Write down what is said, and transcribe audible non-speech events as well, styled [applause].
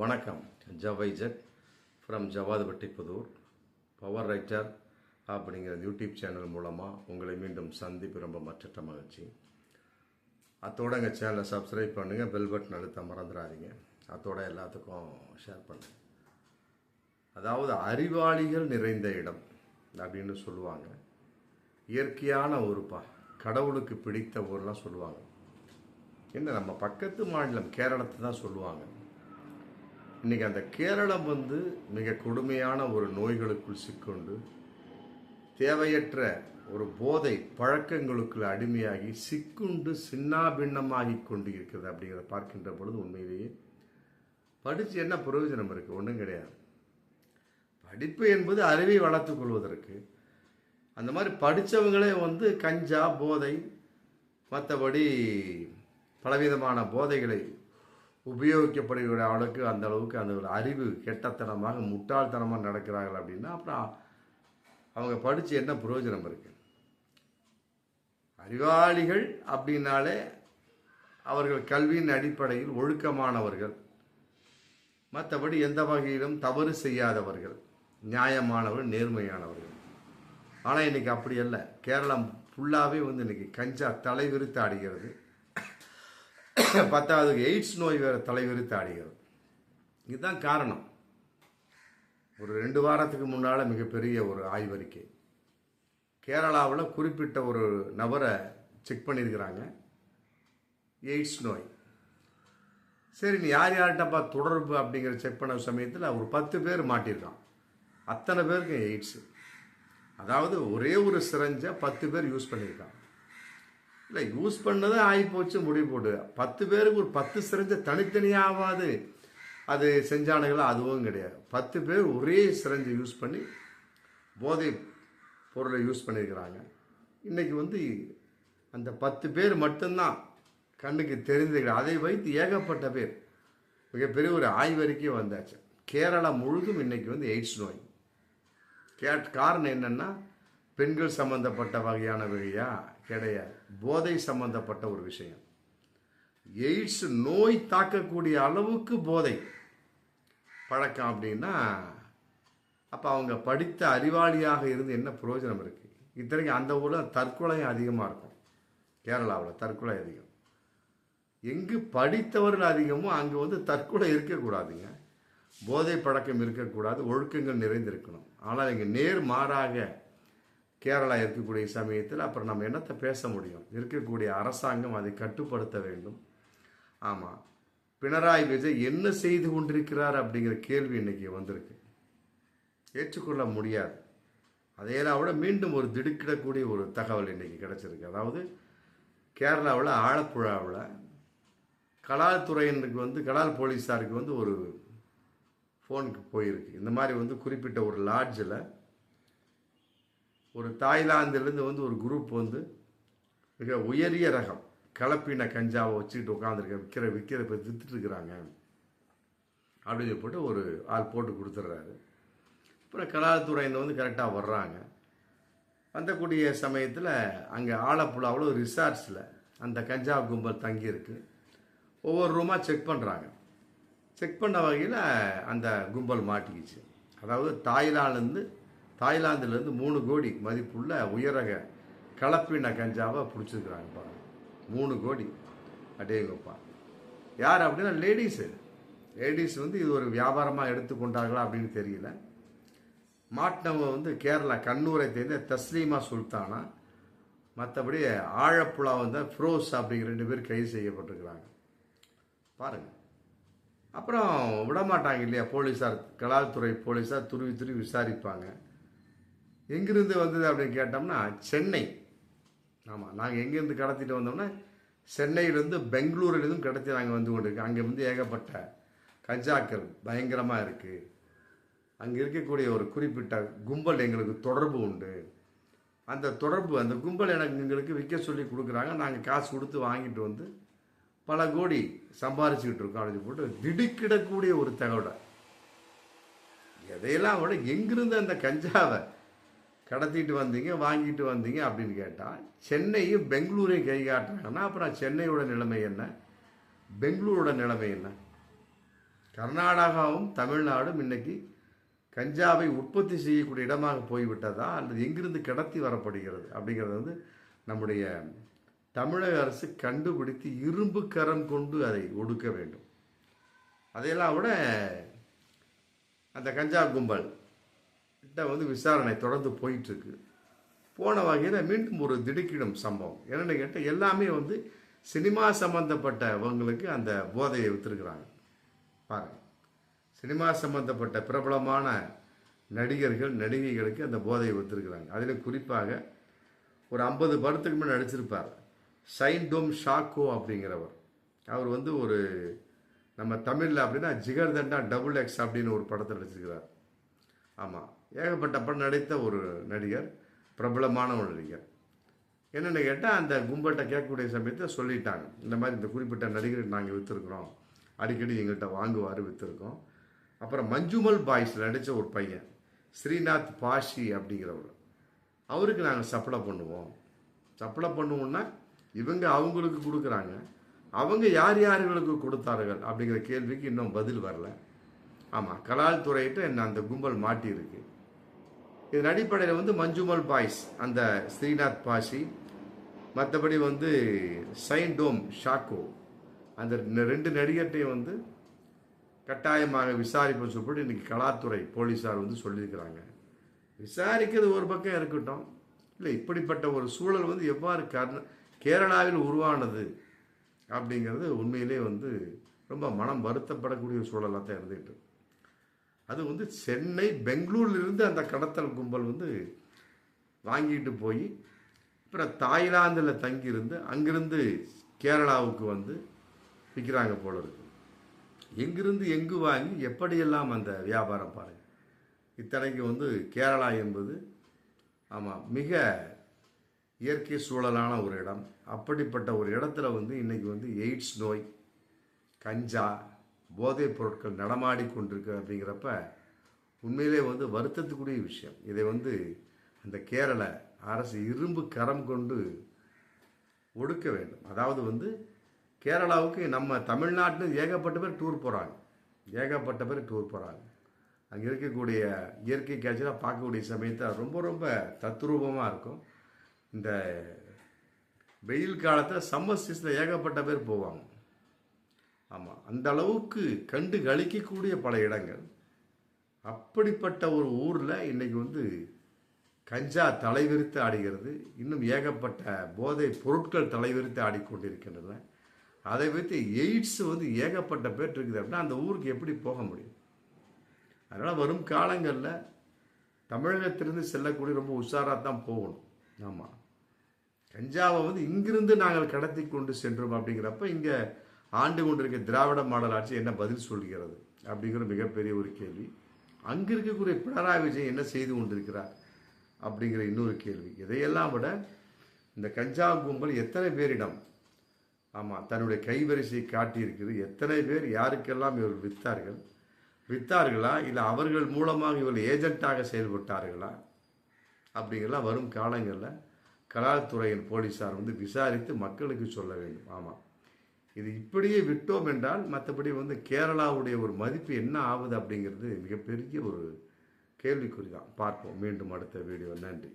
வணக்கம். ஜவைஜத் from Javadupatti Pudur. Power writer அப்படிங்கிற YouTube channel மூலமாக உங்களை மீண்டும் சந்திப்பு ரொம்ப மற்றற்ற மகிழ்ச்சி. அத்தோட எங்கள் சேனலை சப்ஸ்கிரைப் பண்ணுங்கள் பெல் பட்டன் அழுத்த மறந்துடாதீங்க. அத்தோட எல்லாத்துக்கும் ஷேர் பண்ணுங்கள் அதாவது அறிவாளிகள் நிறைந்த இடம் அப்படின்னு சொல்லுவாங்க. இயற்கையான ஊருப்பா கடவுளுக்கு பிடித்த ஊர்லாம் சொல்லுவாங்க. என்ன நம்ம பக்கத்து மாநிலம் கேரளத்தை தான் சொல்லுவாங்க. இன்னைக்கு அந்த கேரளம் வந்து மிக கொடுமையான ஒரு நோய்களுக்குள் சிக்கொண்டு தேவையற்ற ஒரு போதை பழக்கங்களுக்குள் அடிமையாகி சிக்குண்டு சின்னாபின்னமாகி கொண்டு இருக்கிறது அப்படிங்கிறத பார்க்கின்ற பொழுது உண்மையிலேயே படித்து என்ன பிரயோஜனம் இருக்குது ஒன்றும் கிடையாது. படிப்பு என்பது அறிவை வளர்த்துக்கொள்வதற்கு அந்த மாதிரி படித்தவங்களே வந்து கஞ்சா போதை மற்றபடி பலவிதமான போதைகளை உபயோகிக்கப்படுகிற அளவுக்கு அந்த அளவுக்கு அந்த ஒரு அறிவு கெட்டத்தனமாக முட்டாள்தனமாக நடக்கிறார்கள் அப்படின்னா அப்புறம் அவங்க படித்து என்ன பிரயோஜனம் இருக்கு? அறிவாளிகள் அப்படின்னாலே அவர்கள் கல்வியின் அடிப்படையில் ஒழுக்கமானவர்கள். மற்றபடி எந்த வகையிலும் தவறு செய்யாதவர்கள். நியாயமானவர்கள் நேர்மையானவர்கள். ஆனால் இன்றைக்கி அப்படி அல்ல. கேரளம் ஃபுல்லாகவே வந்து இன்றைக்கி கஞ்சா தலைவிரித்து ஆடுகிறது. [coughs] பத்தாவது எய்ட்ஸ் நோய் வேறு தலைவிரித்து ஆடுகிறது. இதுதான் காரணம். ஒரு ரெண்டு வாரத்துக்கு முன்னால் மிகப்பெரிய ஒரு ஆய்வறிக்கை. கேரளாவில் குறிப்பிட்ட ஒரு நபரை செக் பண்ணியிருக்கிறாங்க எய்ட்ஸ் நோய். சரி நீ யார் யார்கிட்டப்பா தொடர்பு அப்படிங்கிற செக் பண்ண சமயத்தில் ஒரு பத்து பேர் மாட்டியிருக்கான் அத்தனை பேருக்கு எய்ட்ஸு. அதாவது ஒரே ஒரு சிரஞ்சை பத்து பேர் யூஸ் பண்ணியிருக்கான் இல்லை யூஸ் பண்ணது ஆகி போச்சு முடிவு போட்டு. பத்து பேருக்கு ஒரு பத்து சிரஞ்சை தனித்தனியாவது. அது செஞ்சானுங்களா அதுவும் கிடையாது. பத்து பேர் ஒரே சிரஞ்சை யூஸ் பண்ணி போதை பொருளை யூஸ் பண்ணியிருக்கிறாங்க இன்றைக்கி வந்து அந்த பத்து பேர் மட்டும்தான் கண்ணுக்கு தெரிஞ்சுக்கிற அதை வைத்து ஏகப்பட்ட பேர். மிகப்பெரிய ஒரு ஆய்வறிக்கை வந்தாச்சு. கேரளா முழுதும் இன்றைக்கி வந்து எய்ட்ஸ் நோய். கேட் காரணம் என்னன்னா பெண்கள் சம்பந்தப்பட்ட வகையான வழியா கிடையாது. போதை சம்பந்தப்பட்ட ஒரு விஷயம். எய்ட்ஸ் நோய் தாக்கக்கூடிய அளவுக்கு போதை. பழக்கம் அப்படின்னா அப்போ அவங்க படித்த அறிவாளியாக இருந்து என்ன பிரயோஜனம் இருக்குது இத்தனைக்கு அந்த ஊரில் தற்கொலையும் அதிகமாக இருக்கும். கேரளாவில் தற்கொலை அதிகம். எங்கு படித்தவர்கள் அதிகமோ அங்கே வந்து தற்கொலை இருக்கக்கூடாதுங்க. போதை பழக்கம் இருக்கக்கூடாது. ஒழுக்கங்கள் நிறைந்திருக்கணும். ஆனால் இங்கே நேர் மாறாக கேரளா இருக்கக்கூடிய சமயத்தில் அப்புறம் நம்ம என்னத்தை பேச முடியும்? இருக்கக்கூடிய அரசாங்கம் அதை கட்டுப்படுத்த வேண்டும். ஆமாம் பினராயி விஜய் என்ன செய்து கொண்டிருக்கிறார் அப்படிங்கிற கேள்வி இன்னைக்கு வந்திருக்கு. ஏற்றுக்கொள்ள முடியாது. அதையெல்லாம் விட மீண்டும் ஒரு திடுக்கிடக்கூடிய ஒரு தகவல் இன்றைக்கி கிடச்சிருக்கு. அதாவது கேரளாவில் ஆலப்புழாவில் கலால் துறையினருக்கு வந்து கலால் போலீஸாருக்கு வந்து ஒரு ஃபோனுக்கு போயிருக்கு. இந்த மாதிரி வந்து குறிப்பிட்ட ஒரு லாட்ஜில் ஒரு தாய்லாந்துலேருந்து வந்து ஒரு குரூப் வந்து மிக உயரிய ரகம். கலப்பின கஞ்சாவை வச்சுக்கிட்டு உட்காந்துருக்க விற்கிற விற்கிற இப்போ வித்துட்டுருக்குறாங்க. அப்படின்னு போட்டு ஒரு ஆள் போட்டு கொடுத்துட்றாரு அப்புறம் கலாத்துறையில் வந்து கரெக்டாக வர்றாங்க. வந்தக்கூடிய சமயத்தில் அங்கே ஆலப்புழாவில் ஒரு ரிசார்ட்ஸில் அந்த கஞ்சா கும்பல் தங்கியிருக்கு. ஒவ்வொரு ரூமாக செக் பண்ணுறாங்க செக் பண்ண வகையில் அந்த கும்பல் மாட்டிக்கிச்சு. அதாவது தாய்லாந்துலேருந்து தாய்லாந்துலேருந்து மூணு கோடி மதிப்புள்ள உயரக கலப்பின கஞ்சாவை பிடிச்சிருக்கிறாங்க பாருங்க. மூணு கோடி. அடேங்கப்பா. யார் அப்படின்னா லேடிஸு. லேடிஸ் வந்து இது ஒரு வியாபாரமாக எடுத்துக்கொண்டார்களா அப்படின்னு தெரியல. மாட்டினவங்க வந்து கேரளா கண்ணூரை தெரிந்த தஸ்லீமா சுல்தானா. மற்றபடி ஆழப்புழா வந்து ஃப்ரோஸ் அப்படிங்கிற ரெண்டு பேர் கைது செய்யப்பட்டிருக்கிறாங்க. பாருங்கள் அப்புறம் விடமாட்டாங்க இல்லையா? போலீஸார் கலால்துறை போலீஸார் துருவி துருவி விசாரிப்பாங்க. எங்கிருந்து வந்தது அப்படின்னு கேட்டோம்னா சென்னை. ஆமாம் நாங்கள் எங்கேருந்து கடத்திட்டு வந்தோம்னா சென்னையிலேருந்து பெங்களூரிலேருந்தும் கடத்தி நாங்கள் வந்து கொண்டிருக்கோம். அங்கே வந்து ஏகப்பட்ட கஞ்சாக்கள் பயங்கரமாக இருக்குது அங்கே இருக்கக்கூடிய ஒரு குறிப்பிட்ட கும்பல் எங்களுக்கு தொடர்பு உண்டு. அந்த தொடர்பு அந்த கும்பல் எனக்கு எங்களுக்கு விற்க சொல்லி கொடுக்குறாங்க. நாங்கள் காசு கொடுத்து வாங்கிட்டு வந்து பல கோடி சம்பாரிச்சுக்கிட்டு இருக்கோம் அப்படின்னு போட்டு திடுக்கிடக்கூடிய ஒரு தகவலை. எதையெல்லாம் விட எங்கிருந்து அந்த கஞ்சாவை கடத்திட்டு வந்தீங்க வாங்கிட்டு வந்தீங்க அப்படின்னு கேட்டால் சென்னையும் பெங்களூரையும் கை காட்டுறாங்கன்னா அப்புறம் சென்னையோட நிலைமை என்ன? பெங்களூரோட நிலைமை என்ன? கர்நாடகாவும் தமிழ்நாடும் இன்னைக்கு கஞ்சாவை உற்பத்தி செய்யக்கூடிய இடமாக போய்விட்டதா? அல்லது எங்கிருந்து கடத்தி வரப்படுகிறது? அப்படிங்கிறது வந்து நம்முடைய தமிழக அரசு கண்டுபிடித்து இரும்பு கரம் கொண்டு அதை ஒடுக்க வேண்டும். அதையெல்லாம் விட அந்த கஞ்சா கும்பல் கிட்ட வந்து விசாரணை தொடர்ந்து போயிட்டு இருக்கு போன வகையில் மீண்டும் ஒரு திடுக்கிடும் சம்பவம். என்னென்னு கேட்டால் எல்லாமே வந்து சினிமா சம்பந்தப்பட்டவங்களுக்கு அந்த போதையை விற்றுருக்குறாங்க பாருங்க. சினிமா சம்பந்தப்பட்ட பிரபலமான நடிகர்கள் நடிகைகளுக்கு அந்த போதையை விற்றுருக்குறாங்க அதில் குறிப்பாக ஒரு ஐம்பது படத்துக்கு மேலே நடிச்சிருப்பார். சைன்டோம் ஷாக்கோ அப்படிங்கிறவர். அவர் வந்து ஒரு நம்ம தமிழில் அப்படின்னா ஜிகர்தண்டா டபுள் எக்ஸ் அப்படின்னு ஒரு படத்தை நடிச்சிருக்கிறார். ஆமாம் ஏகப்பட்ட படம் நடித்த ஒரு நடிகர் பிரபலமான ஒரு நடிகர். என்னென்னு கேட்டால் அந்த கும்பல்கிட்ட கேட்கக்கூடிய சமயத்தை சொல்லிட்டாங்க. இந்த மாதிரி இந்த குறிப்பிட்ட நடிகர் நாங்கள் விற்றுருக்குறோம் அடிக்கடி எங்கள்கிட்ட வாங்குவார் விற்றுருக்கோம் அப்புறம் மஞ்சுமல் பாய்ஸில் நடித்த ஒரு பையன் ஸ்ரீநாத் பாஷி அப்படிங்கிறவர். அவருக்கு நாங்கள் சப்ளை பண்ணுவோம். சப்ளை பண்ணுவோம்னா இவங்க அவங்களுக்கு கொடுக்குறாங்க. அவங்க யார் யார்களுக்கு கொடுத்தார்கள் அப்படிங்கிற கேள்விக்கு இன்னும் பதில் வரல. ஆமாம் கலால் துறையிட்ட என்ன அந்த கும்பல் மாட்டியிருக்கு. இதன் அடிப்படையில் வந்து மஞ்சுமல் பாய்ஸ் அந்த ஸ்ரீநாத் பாஷி மற்றபடி வந்து சைன்டோம் ஷாக்கோ அந்த ரெண்டு நடிகர்கிட்டையும் வந்து கட்டாயமாக விசாரிப்போம் சொல்லிட்டு இன்றைக்கி கலாத்துறை போலீஸார் வந்து சொல்லியிருக்கிறாங்க. விசாரிக்கிறது ஒரு பக்கம் இருக்கட்டும். இல்லை இப்படிப்பட்ட ஒரு சூழல் வந்து எவ்வாறு கர்ண கேரளாவில் உருவானது அப்படிங்கிறது உண்மையிலே வந்து ரொம்ப மனம் வருத்தப்படக்கூடிய சூழலாக தான் இருந்துகிட்டு அது வந்து சென்னை பெங்களூர்லேருந்து அந்த கடத்தல் கும்பல் வந்து வாங்கிட்டு போய் அப்புறம் தாய்லாந்தில் தங்கியிருந்து அங்கிருந்து கேரளாவுக்கு வந்து விற்கிறாங்க போல இருக்கு. எங்கிருந்து எங்கு வாங்கி எப்படியெல்லாம் அந்த வியாபாரம் பாருங்கள் இத்தனைக்கு வந்து கேரளா என்பது ஆமாம் மிக இயற்கை சூழலான ஒரு இடம். அப்படிப்பட்ட ஒரு இடத்துல வந்து இன்றைக்கி வந்து எய்ட்ஸ் நோய் கஞ்சா போதைப் பொருட்கள் நடமாடி கொண்டிருக்கு அப்படிங்கிறப்ப உண்மையிலே வந்து வருத்தத்துக்குரிய விஷயம். இதை வந்து அந்த கேரள அரசு இரும்பு கரம் கொண்டு ஒடுக்க வேண்டும். அதாவது வந்து கேரளாவுக்கு நம்ம தமிழ்நாட்டில் ஏகப்பட்ட பேர் டூர் போகிறாங்க ஏகப்பட்ட பேர் டூர் போகிறாங்க அங்கே இருக்கக்கூடிய இயற்கை காட்சியெலாம் பார்க்கக்கூடிய சமயத்தை ரொம்ப ரொம்ப தத்ரூபமாக இருக்கும். இந்த வெயில் காலத்தில் சம்மர் சீசனில் ஏகப்பட்ட பேர் போவாங்க. ஆமாம் அந்த அளவுக்கு கண்டு கழிக்கக்கூடிய பல இடங்கள். அப்படிப்பட்ட ஒரு ஊரில் இன்றைக்கி வந்து கஞ்சா தலைவிரித்து ஆடுகிறது. இன்னும் ஏகப்பட்ட போதை பொருட்கள் தலைவிரித்து ஆடிக்கொண்டிருக்கின்றன. அதை வைத்து எய்ட்ஸ் வந்து ஏகப்பட்ட பேர் இருக்குது அப்படின்னா அந்த ஊருக்கு எப்படி போக முடியும்? அதனால் வரும் காலங்களில் தமிழகத்திலிருந்து செல்லக்கூடிய ரொம்ப உஷாராக தான் போகணும். ஆமாம் கஞ்சாவை வந்து இங்கிருந்து நாங்கள் கடத்தி கொண்டு சென்றோம் அப்படிங்கிறப்ப இங்கே ஆண்டு கொண்டிருக்க திராவிட மாடல் ஆட்சி என்ன பதில் சொல்கிறது அப்படிங்கிற மிகப்பெரிய ஒரு கேள்வி. அங்கே இருக்கக்கூடிய பினராயி விஜயன் என்ன செய்து கொண்டிருக்கிறார் அப்படிங்கிற இன்னொரு கேள்வி. இதையெல்லாம் விட இந்த கஞ்சா கும்பல் எத்தனை பேரிடம் ஆமாம் தன்னுடைய கைவரிசை காட்டியிருக்கிறது. எத்தனை பேர் யாருக்கெல்லாம் இவர் வித்தார்கள் வித்தார்களா இல்லை அவர்கள் மூலமாக இவர் ஏஜென்ட்டாக செயல்பட்டார்களா அப்படிங்கெல்லாம் வரும் காலங்களில் கலால்துறையின் போலீஸார் வந்து விசாரித்து மக்களுக்கு சொல்ல வேண்டும். ஆமாம் இது இப்படியே விட்டோம் என்றால் மற்றபடி வந்து கேரளாவுடைய ஒரு மதிப்பு என்ன ஆகுது அப்படிங்கிறது மிகப்பெரிய ஒரு கேள்விக்குறி தான் பார்ப்போம். மீண்டும் அடுத்த வீடியோ நன்றி.